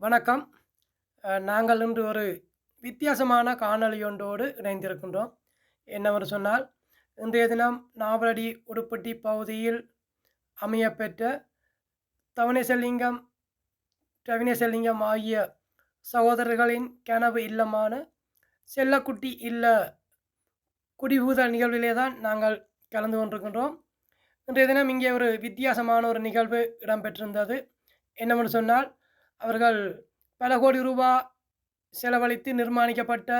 வணக்கம். நாங்கள் இன்று ஒரு வித்தியாசமான காணொளி ஒன்றோடு இணைந்திருக்கின்றோம். என்னவென்று சொன்னால் இன்றைய தினம் நாவலடி உடுப்பட்டி பகுதியில் அமையப்பெற்ற தவணேசலிங்கம் ரவினேசலிங்கம் ஆகிய சகோதரர்களின் கனவு இல்லமான செல்லக்குட்டி இல்ல குடிபூத நிகழ்விலே தான் நாங்கள் கலந்து கொண்டிருக்கின்றோம். இன்றைய தினம் இங்கே ஒரு வித்தியாசமான ஒரு நிகழ்வு இடம்பெற்றிருந்தது. என்னவென்று சொன்னால் அவர்கள் பல கோடி ரூபா செலவழித்து நிர்மாணிக்கப்பட்ட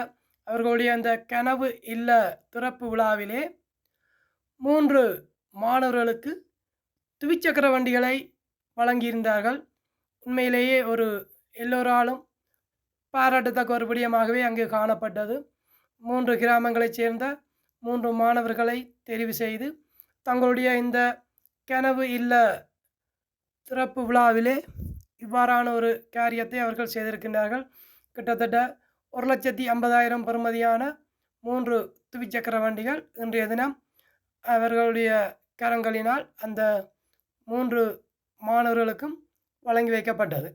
அவர்களுடைய அந்த கனவு இல்ல திறப்பு விழாவிலே மூன்று மாணவர்களுக்கு துவிச்சக்கர வண்டிகளை வழங்கியிருந்தார்கள். உண்மையிலேயே ஒரு எல்லோராலும் பாராட்டத்தக்க ஒரு விடயமாகவே அங்கு காணப்பட்டது. மூன்று கிராமங்களைச் சேர்ந்த மூன்று மாணவர்களை தெரிவு செய்து தங்களுடைய இந்த கனவு இல்ல திறப்பு விழாவிலே இவ்வாறான ஒரு காரியத்தை அவர்கள் செய்திருக்கின்றார்கள். கிட்டத்தட்ட ஒரு லட்சத்தி ஐம்பதாயிரம் பெறுமதியான மூன்று துவிச்சக்கர வண்டிகள் இன்றைய தினம் அவர்களுடைய கரங்களினால் அந்த மூன்று மாணவர்களுக்கும் வழங்கி வைக்கப்பட்டது.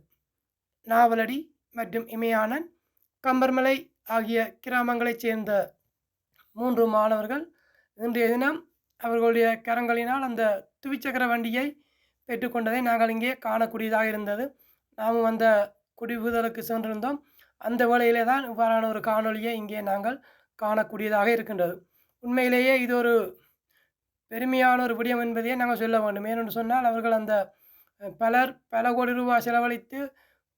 நாவலடி மற்றும் இமயானன் கம்பர்மலை ஆகிய கிராமங்களைச் சேர்ந்த மூன்று மாணவர்கள் இன்றைய தினம் அவர்களுடைய கரங்களினால் அந்த துவிச்சக்கர வண்டியை பெற்றுக்கொண்டதை நாங்கள் இங்கே காணக்கூடியதாக இருந்தது. நாமும் அந்த குடிபுதலுக்கு சென்றிருந்தோம். அந்த வேளையிலே தான் இவ்வாறான ஒரு காணொளியை இங்கே நாங்கள் காணக்கூடியதாக இருக்கின்றது. உண்மையிலேயே இது ஒரு பெருமையான ஒரு விடயம் என்பதையே நாங்கள் சொல்ல வேண்டும். ஏனென்று சொன்னால் அவர்கள் அந்த பலர் பல கோடி ரூபாய் செலவழித்து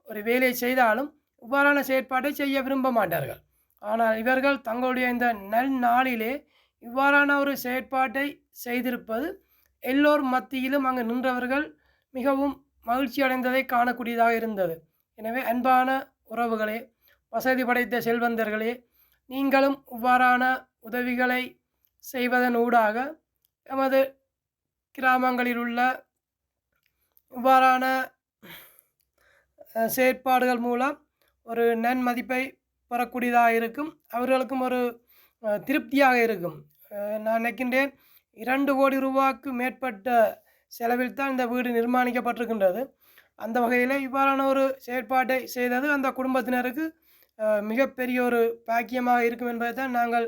ஒரு வேலையை செய்தாலும் இவ்வாறான செயற்பாட்டை செய்ய விரும்ப மாட்டார்கள். ஆனால் இவர்கள் தங்களுடைய இந்த நல் நாளிலே இவ்வாறான ஒரு செயற்பாட்டை செய்திருப்பது எல்லோர் மத்தியிலும் அங்கு நின்றவர்கள் மிகவும் மகிழ்ச்சி அடைந்ததை காணக்கூடியதாக இருந்தது. எனவே அன்பான உறவுகளே வசதி படைத்த செல்வந்தர்களே நீங்களும் இவ்வாறான உதவிகளை செய்வதன் ஊடாக எமது கிராமங்களில் உள்ள இவ்வாறான செயற்பாடுகள் மூலம் ஒரு நன்மதிப்பை பெறக்கூடியதாக இருக்கும். அவர்களுக்கும் ஒரு திருப்தியாக இருக்கும். நான் நினைக்கின்றேன் இரண்டு கோடி ரூபாய்க்கு மேற்பட்ட செலவில் தான் இந்த வீடு நிர்மாணிக்கப்பட்டிருக்கின்றது. அந்த வகையில் இவ்வாறான ஒரு செயற்பாட்டை செய்தது அந்த குடும்பத்தினருக்கு மிகப்பெரிய ஒரு பாக்கியமாக இருக்கும் என்பதை தான் நாங்கள்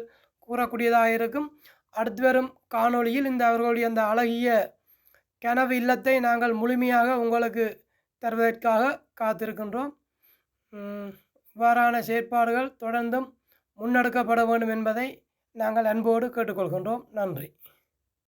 கூறக்கூடியதாக இருக்கும். அடுத்து வரும் காணொளியில் இந்த அவர்களுடைய அந்த அழகிய கனவு இல்லத்தை நாங்கள் முழுமையாக உங்களுக்கு தருவதற்காக காத்திருக்கின்றோம். இவ்வாறான செயற்பாடுகள் தொடர்ந்தும் முன்னெடுக்கப்பட வேண்டும் என்பதை நாங்கள் அன்போடு கேட்டுக்கொள்கின்றோம். நன்றி.